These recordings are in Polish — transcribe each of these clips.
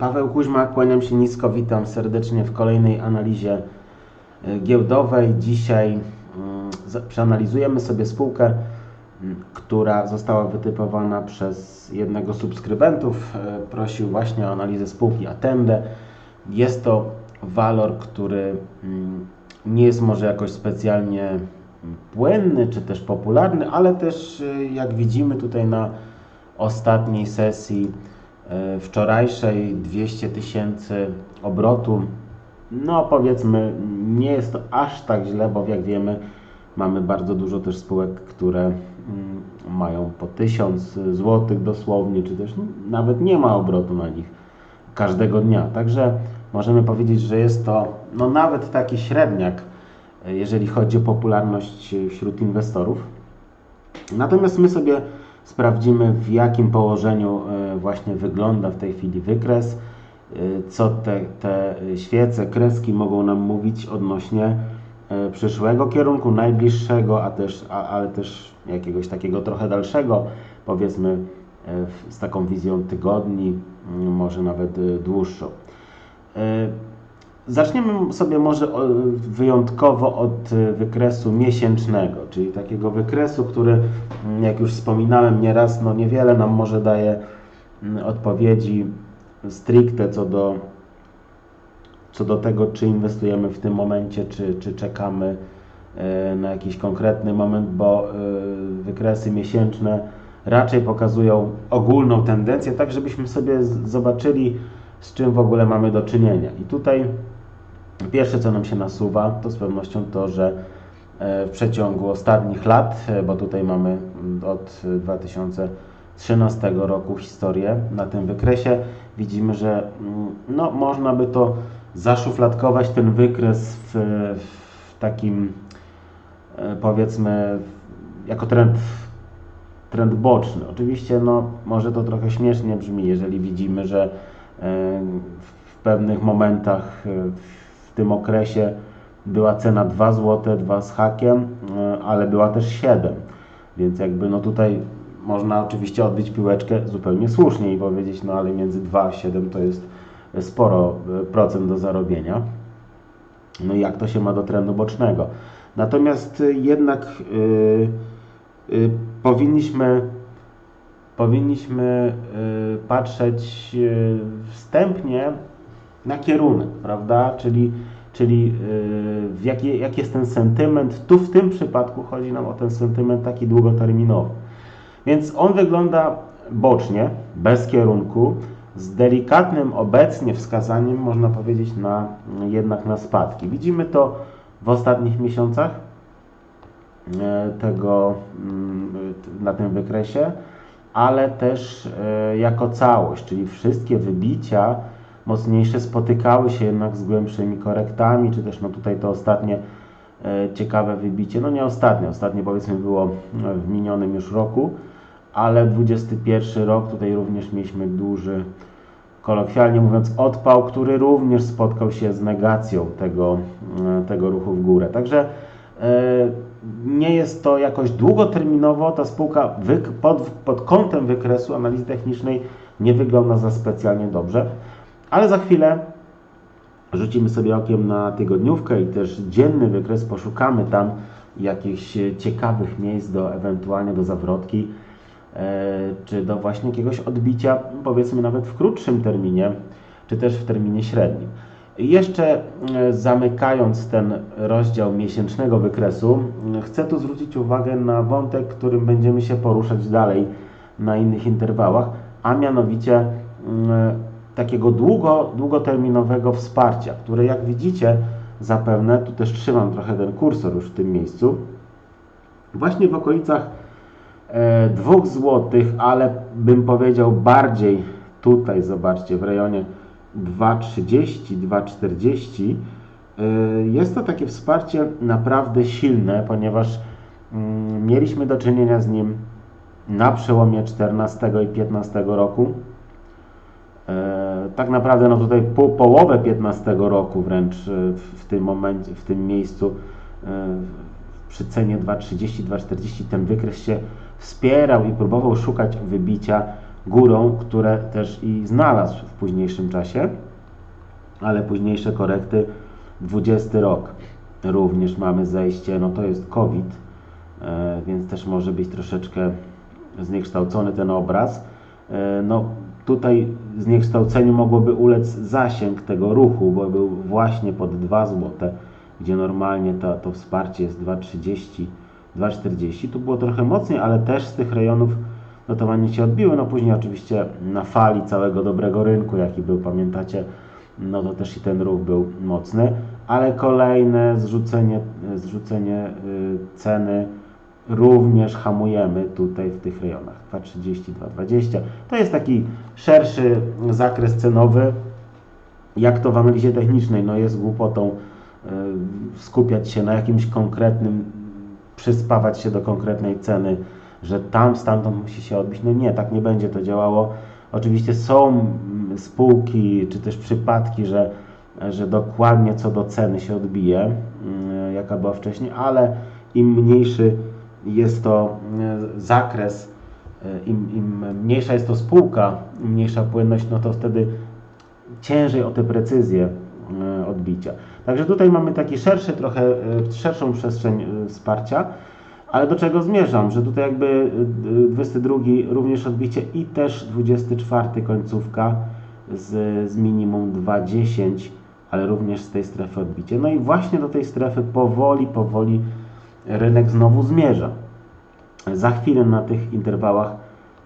Paweł Kuźma, kłaniam się nisko, witam serdecznie w kolejnej analizie e, giełdowej. Dzisiaj mm, przeanalizujemy sobie spółkę, mm, która została wytypowana przez jednego z subskrybentów. E, Prosił właśnie o analizę spółki Attende. Jest to walor, który mm, nie jest może jakoś specjalnie płynny czy też popularny, ale też e, jak widzimy tutaj na ostatniej sesji wczorajszej 200 tysięcy obrotu. No powiedzmy, nie jest to aż tak źle, bo jak wiemy, mamy bardzo dużo też spółek, które mm, mają po 1000 zł dosłownie, czy też nawet nie ma obrotu na nich każdego dnia. Także możemy powiedzieć, że jest to no nawet taki średniak, e, jeżeli chodzi o popularność e, wśród inwestorów. Natomiast my sobie sprawdzimy, w jakim położeniu e, właśnie wygląda w tej chwili wykres, e, co te, te świece, kreski mogą nam mówić odnośnie e, przyszłego kierunku, najbliższego, a też, a, ale też jakiegoś takiego trochę dalszego, powiedzmy z taką wizją tygodni, może nawet dłuższą. E, Zaczniemy sobie może o- wyjątkowo od y, wykresu miesięcznego, czyli takiego wykresu, który, mm, jak już wspominałem nieraz, no niewiele nam może daje mm, odpowiedzi stricte co do, co do tego, czy inwestujemy w tym momencie, czy, czy czekamy e, na jakiś konkretny moment, bo e, wykresy miesięczne raczej pokazują ogólną tendencję, tak żebyśmy sobie zobaczyli, z czym w ogóle mamy do czynienia. I tutaj Pierwsze, co nam się nasuwa, to z pewnością to, że e, w przeciągu ostatnich lat, e, bo tutaj mamy mm, od e, 2013 roku historię na tym wykresie, widzimy, że mm, no, można by to zaszufladkować ten wykres w, w takim e, powiedzmy jako trend, trend boczny. Oczywiście no, może to trochę śmiesznie brzmi, jeżeli widzimy, że w pewnych momentach e, w tym okresie była cena 2 zł, 2 z hakiem, e, ale była też 7. Więc jakby no tutaj można oczywiście odbić piłeczkę zupełnie słusznie i powiedzieć, no ale między 2 a 7 to jest sporo e, procent do zarobienia. No i jak to się ma do trendu bocznego? Natomiast jednak y, y, powinniśmy, powinniśmy y, patrzeć y, wstępnie na kierunek, prawda? Czyli, czyli y, w jaki, jaki jest ten sentyment. Tu w tym przypadku chodzi nam o ten sentyment taki długoterminowy. Więc on wygląda bocznie, bez kierunku, z delikatnym obecnie wskazaniem, można powiedzieć, na jednak na spadki. Widzimy to w ostatnich miesiącach tego mm, na tym wykresie, ale też e, jako całość, czyli wszystkie wybicia mocniejsze spotykały się jednak z głębszymi korektami, czy też no tutaj to ostatnie e, ciekawe wybicie, no nie ostatnie, ostatnie powiedzmy było e, w minionym już roku, ale 21 rok tutaj również mieliśmy duży, kolokwialnie mówiąc, odpał, który również spotkał się z negacją tego, tego ruchu w górę. Także nie jest to jakoś długoterminowo, ta spółka pod, pod kątem wykresu analizy technicznej nie wygląda za specjalnie dobrze, ale za chwilę rzucimy sobie okiem na tygodniówkę i też dzienny wykres, poszukamy tam jakichś e, ciekawych miejsc do ewentualnie do zawrotki, e, czy do właśnie jakiegoś odbicia, powiedzmy nawet w krótszym terminie, czy też w terminie średnim. Jeszcze e, zamykając ten rozdział miesięcznego wykresu, chcę tu zwrócić uwagę na wątek, którym będziemy się poruszać dalej na innych interwałach, a mianowicie takiego długo, długoterminowego wsparcia, które jak widzicie zapewne, tu też trzymam trochę ten kursor już w tym miejscu, właśnie w okolicach e, 2 zł, ale bym powiedział bardziej tutaj, zobaczcie, w rejonie 2,30, 2,40 e, jest to takie wsparcie naprawdę silne, ponieważ mm, mieliśmy do czynienia z nim na przełomie 14 i 15 roku. E, tak naprawdę no tutaj po, połowę 15 roku wręcz e, w, tym momencie, w tym miejscu przy cenie 2,30, 2,40 ten wykres się wspierał i próbował szukać wybicia górą, które też i znalazł w późniejszym czasie, ale późniejsze korekty 20 rok. Również mamy zejście, no to jest COVID, e, więc też może być troszeczkę zniekształcony ten obraz. E, no tutaj zniekształceniu mogłoby ulec zasięg tego ruchu, bo był właśnie pod 2 złote, gdzie normalnie to, to wsparcie jest 2,30, 2,40. Tu było trochę mocniej, ale też z tych rejonów notowania się odbiły. No później oczywiście na fali całego dobrego rynku, jaki był, pamiętacie, no to też i ten ruch był mocny, ale kolejne zrzucenie, zrzucenie y, ceny również hamujemy tutaj w tych rejonach 2,30, 2,20. To jest taki szerszy zakres cenowy. Jak to w analizie technicznej, no jest głupotą y, skupiać się na jakimś konkretnym, przyspawać się do konkretnej ceny, że tam stamtąd musi się odbić. No nie, tak nie będzie to działało. Oczywiście są mm, spółki, czy też przypadki, że, że dokładnie co do ceny się odbije, mm, jaka była wcześniej, ale im mniejszy jest to mm, zakres, y, im, im mniejsza jest to spółka, mniejsza płynność, no to wtedy ciężej o tę precyzję y, odbicia. Także tutaj mamy taki szerszy, trochę y, szerszą przestrzeń wsparcia. Ale do czego zmierzam? Że tutaj jakby 22 również odbicie i też 24 końcówka z, z minimum 2,10, ale również z tej strefy odbicie. No i właśnie do tej strefy powoli, powoli rynek znowu zmierza. Za chwilę na tych interwałach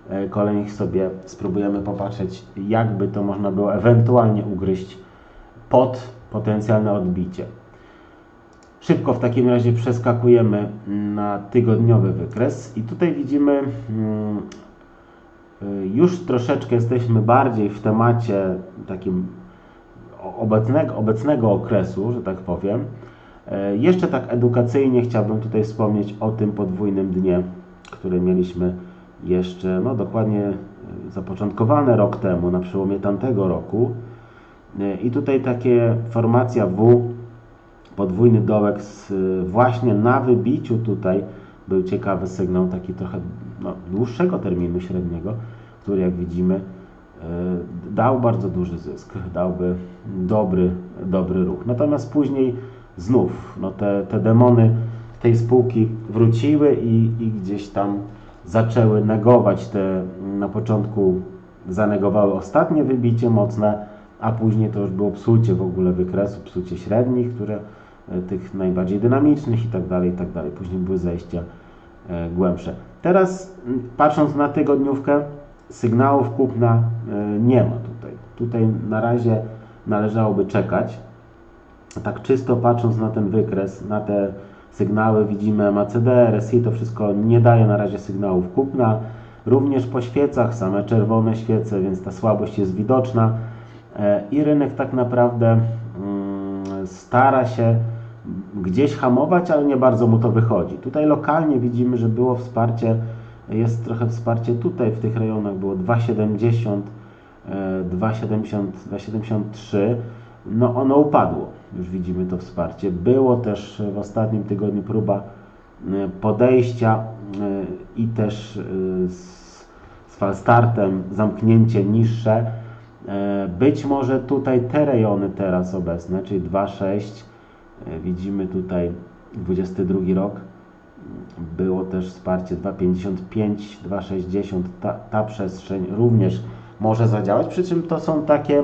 e, kolejnych sobie spróbujemy popatrzeć, jakby to można było ewentualnie ugryźć pod potencjalne odbicie. Szybko w takim razie przeskakujemy na tygodniowy wykres i tutaj widzimy mm, już troszeczkę jesteśmy bardziej w temacie takim obecnego, obecnego okresu, że tak powiem. E, jeszcze tak edukacyjnie chciałbym tutaj wspomnieć o tym podwójnym dnie, który mieliśmy jeszcze, no dokładnie y, zapoczątkowane rok temu, na przełomie tamtego roku. E, I tutaj takie formacja W podwójny dołek z, właśnie na wybiciu tutaj był ciekawy sygnał, taki trochę no, dłuższego terminu średniego, który jak widzimy e, dał bardzo duży zysk, dałby dobry, dobry ruch. Natomiast później znów no te, te demony tej spółki wróciły i, i gdzieś tam zaczęły negować te na początku zanegowały ostatnie wybicie mocne, a później to już było psucie w ogóle wykresu, psucie średnich, które tych najbardziej dynamicznych i tak dalej, i tak dalej. Później były zejścia e, głębsze. Teraz patrząc na tygodniówkę, sygnałów kupna e, nie ma tutaj. Tutaj na razie należałoby czekać. Tak czysto patrząc na ten wykres, na te sygnały, widzimy MACD, RSI, to wszystko nie daje na razie sygnałów kupna. Również po świecach same czerwone świece, więc ta słabość jest widoczna i rynek tak naprawdę mm, stara się gdzieś hamować, ale nie bardzo mu to wychodzi. Tutaj lokalnie widzimy, że było wsparcie, jest trochę wsparcie tutaj w tych rejonach, było 2,70, 2,70, 2,73, no ono upadło, już widzimy to wsparcie. Było też w ostatnim tygodniu próba e, podejścia e, i też e, z, z falstartem zamknięcie niższe. Być może tutaj te rejony teraz obecne, czyli 2,6 E, widzimy tutaj 22 rok, było też wsparcie 2,55, 2,60, ta, ta przestrzeń również może zadziałać, przy czym to są takie,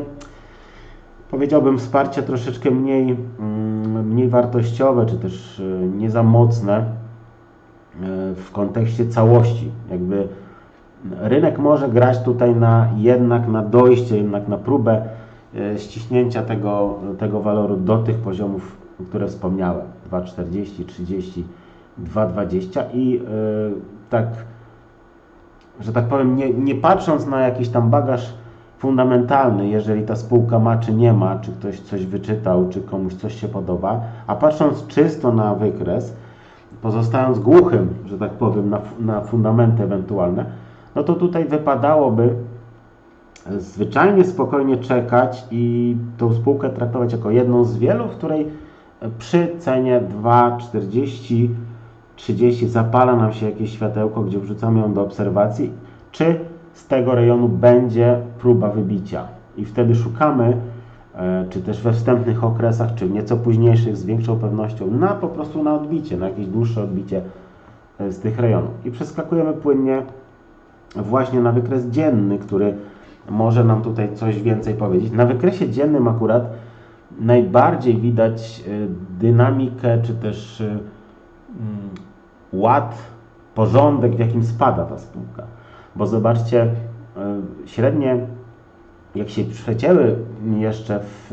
powiedziałbym, wsparcie troszeczkę mniej, mm, mniej wartościowe, czy też e, nie za mocne e, w kontekście całości. Jakby rynek może grać tutaj na jednak na dojście, jednak na próbę ściśnięcia tego, tego waloru do tych poziomów które wspomniałem, 2,40, 30, 2,20 i yy, tak, że tak powiem, nie, nie patrząc na jakiś tam bagaż fundamentalny, jeżeli ta spółka ma czy nie ma, czy ktoś coś wyczytał, czy komuś coś się podoba, a patrząc czysto na wykres, pozostając głuchym, że tak powiem, na, na fundamenty ewentualne, no to tutaj wypadałoby zwyczajnie spokojnie czekać i tą spółkę traktować jako jedną z wielu, w której przy cenie 2,40 30 zapala nam się jakieś światełko, gdzie wrzucamy ją do obserwacji, czy z tego rejonu będzie próba wybicia. I wtedy szukamy, e, czy też we wstępnych okresach, czy nieco późniejszych, z większą pewnością, na po prostu na odbicie, na jakieś dłuższe odbicie e, z tych rejonów. I przeskakujemy płynnie właśnie na wykres dzienny, który może nam tutaj coś więcej powiedzieć. Na wykresie dziennym akurat najbardziej widać e, dynamikę, czy też e, mm, ład, porządek, w jakim spada ta spółka. Bo zobaczcie, e, średnie, jak się przecięły jeszcze w,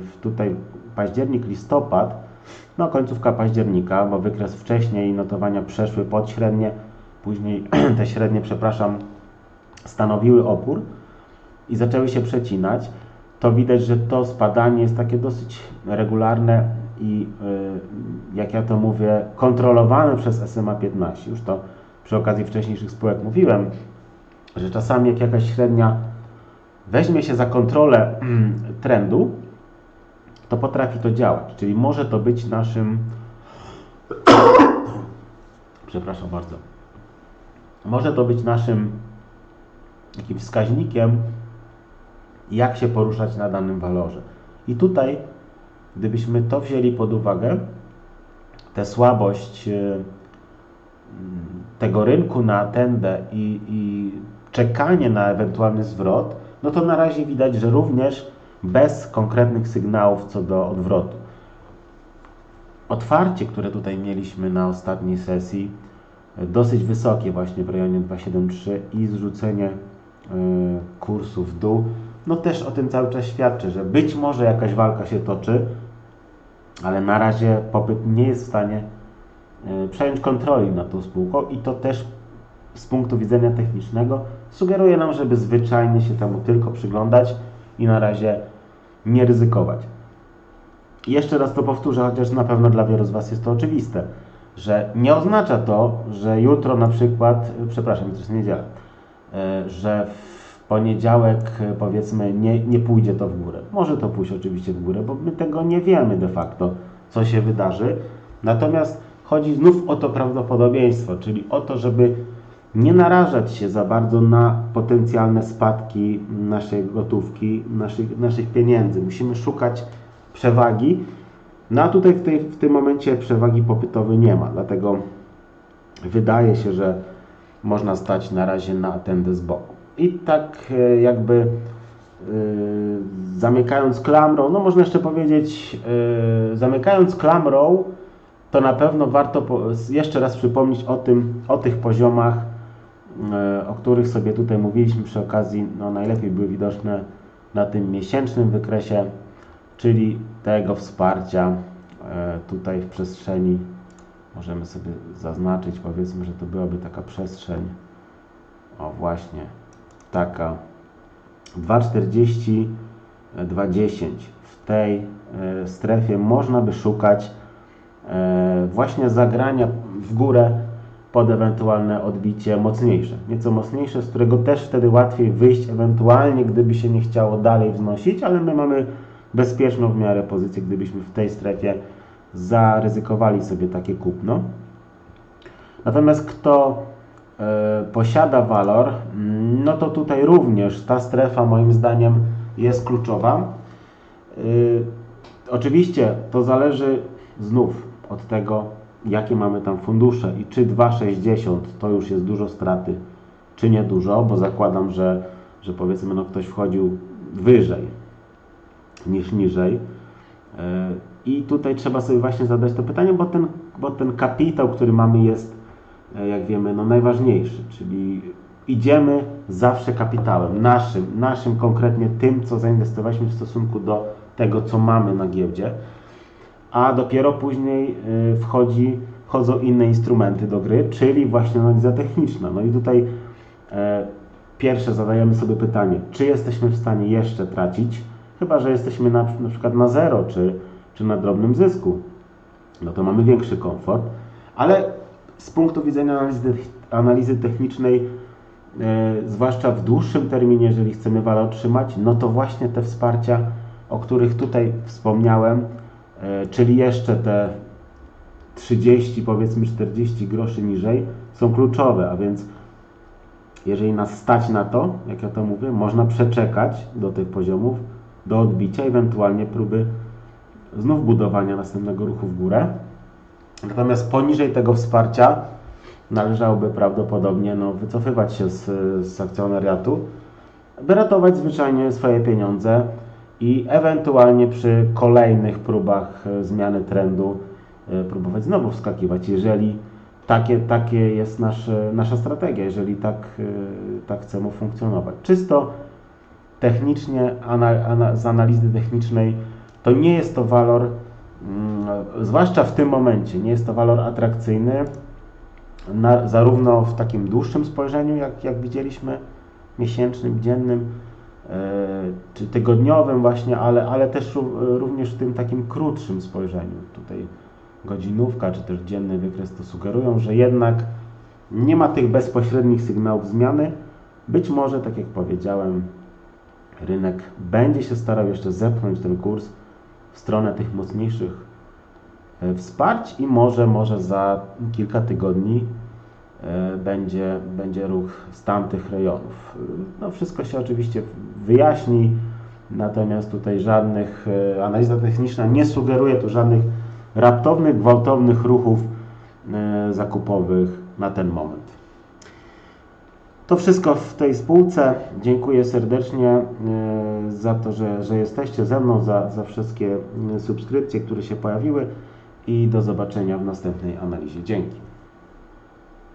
w tutaj październik, listopad, no końcówka października, bo wykres wcześniej notowania przeszły pod średnie, później te średnie, przepraszam, stanowiły opór i zaczęły się przecinać, to widać, że to spadanie jest takie dosyć regularne i y, jak ja to mówię, kontrolowane przez SMA 15. Już to przy okazji wcześniejszych spółek mówiłem, że czasami jak jakaś średnia weźmie się za kontrolę trendu, to potrafi to działać. Czyli może to być naszym. Przepraszam bardzo. Może to być naszym takim wskaźnikiem, jak się poruszać na danym walorze. I tutaj, gdybyśmy to wzięli pod uwagę, tę słabość e, tego rynku na tendę i, i czekanie na ewentualny zwrot, no to na razie widać, że również bez konkretnych sygnałów co do odwrotu. Otwarcie, które tutaj mieliśmy na ostatniej sesji, dosyć wysokie właśnie w rejonie 273 i zrzucenie e, kursu w dół, no też o tym cały czas świadczy, że być może jakaś walka się toczy, ale na razie popyt nie jest w stanie e, przejąć kontroli nad tą spółką i to też z punktu widzenia technicznego sugeruje nam, żeby zwyczajnie się temu tylko przyglądać i na razie nie ryzykować. Jeszcze raz to powtórzę, chociaż na pewno dla wielu z Was jest to oczywiste, że nie oznacza to, że jutro na przykład, przepraszam, jutro jest niedziela, e, że w poniedziałek e, powiedzmy nie, nie pójdzie to w górę. Może to pójść oczywiście w górę, bo my tego nie wiemy de facto, co się wydarzy. Natomiast chodzi znów o to prawdopodobieństwo, czyli o to, żeby nie narażać się za bardzo na potencjalne spadki naszej gotówki, naszych, naszych pieniędzy. Musimy szukać przewagi. No a tutaj w, tej, w tym momencie przewagi popytowej nie ma, dlatego wydaje się, że można stać na razie na tendę z boku. I tak e, jakby yy, zamykając klamrą, no można jeszcze powiedzieć, yy, zamykając klamrą, to na pewno warto jeszcze raz przypomnieć o, tym, o tych poziomach, o których sobie tutaj mówiliśmy przy okazji, no najlepiej były widoczne na tym miesięcznym wykresie, czyli tego wsparcia tutaj w przestrzeni. Możemy sobie zaznaczyć, powiedzmy, że to byłaby taka przestrzeń, o właśnie, taka 2,40, 2,10. W tej e, strefie można by szukać e, właśnie zagrania w górę pod ewentualne odbicie mocniejsze. Nieco mocniejsze, z którego też wtedy łatwiej wyjść, ewentualnie gdyby się nie chciało dalej wznosić, ale my mamy bezpieczną w miarę pozycję, gdybyśmy w tej strefie zaryzykowali sobie takie kupno. Natomiast kto posiada walor, no to tutaj również ta strefa moim zdaniem jest kluczowa. E, oczywiście to zależy znów od tego, jakie mamy tam fundusze i czy 2,60 to już jest dużo straty, czy nie dużo, bo zakładam, że, że powiedzmy no ktoś wchodził wyżej niż niżej. E, I tutaj trzeba sobie właśnie zadać to pytanie, bo ten, bo ten kapitał, który mamy jest, e, jak wiemy, no najważniejszy, czyli idziemy zawsze kapitałem, naszym, naszym konkretnie tym, co zainwestowaliśmy w stosunku do tego, co mamy na giełdzie, a dopiero później e, wchodzi, wchodzą inne instrumenty do gry, czyli właśnie analiza techniczna. No i tutaj e, pierwsze zadajemy sobie pytanie, czy jesteśmy w stanie jeszcze tracić, chyba że jesteśmy na, na przykład na zero, czy, czy na drobnym zysku, no to mamy większy komfort, ale z punktu widzenia analizy, technicznej, e, zwłaszcza w dłuższym terminie, jeżeli chcemy walę otrzymać, no to właśnie te wsparcia, o których tutaj wspomniałem, e, czyli jeszcze te 30, powiedzmy 40 groszy niżej, są kluczowe, a więc jeżeli nas stać na to, jak ja to mówię, można przeczekać do tych poziomów, do odbicia, ewentualnie próby znów budowania następnego ruchu w górę. Natomiast poniżej tego wsparcia należałoby prawdopodobnie no, wycofywać się z, z akcjonariatu, by ratować zwyczajnie swoje pieniądze i ewentualnie przy kolejnych próbach e, zmiany trendu e, próbować znowu wskakiwać, jeżeli takie, takie jest nasze, nasza strategia, jeżeli tak, e, tak chcemy funkcjonować. Czysto technicznie, ana, ana, z analizy technicznej, to nie jest to walor, zwłaszcza w tym momencie, nie jest to walor atrakcyjny, na, zarówno w takim dłuższym spojrzeniu, jak, jak widzieliśmy, miesięcznym, dziennym, e, czy tygodniowym właśnie, ale, ale też ró- również w tym takim krótszym spojrzeniu. Tutaj godzinówka, czy też dzienny wykres to sugerują, że jednak nie ma tych bezpośrednich sygnałów zmiany. Być może, tak jak powiedziałem, rynek będzie się starał jeszcze zepchnąć ten kurs w stronę tych mocniejszych wsparć i może, może za kilka tygodni e, będzie, będzie ruch z tamtych rejonów. E, No wszystko się oczywiście wyjaśni, natomiast tutaj żadnych, e, analiza techniczna nie sugeruje tu żadnych raptownych, gwałtownych ruchów e, zakupowych na ten moment. To wszystko w tej spółce. Dziękuję serdecznie e, za to, że, że jesteście ze mną, za, za wszystkie e, subskrypcje, które się pojawiły i do zobaczenia w następnej analizie. Dzięki.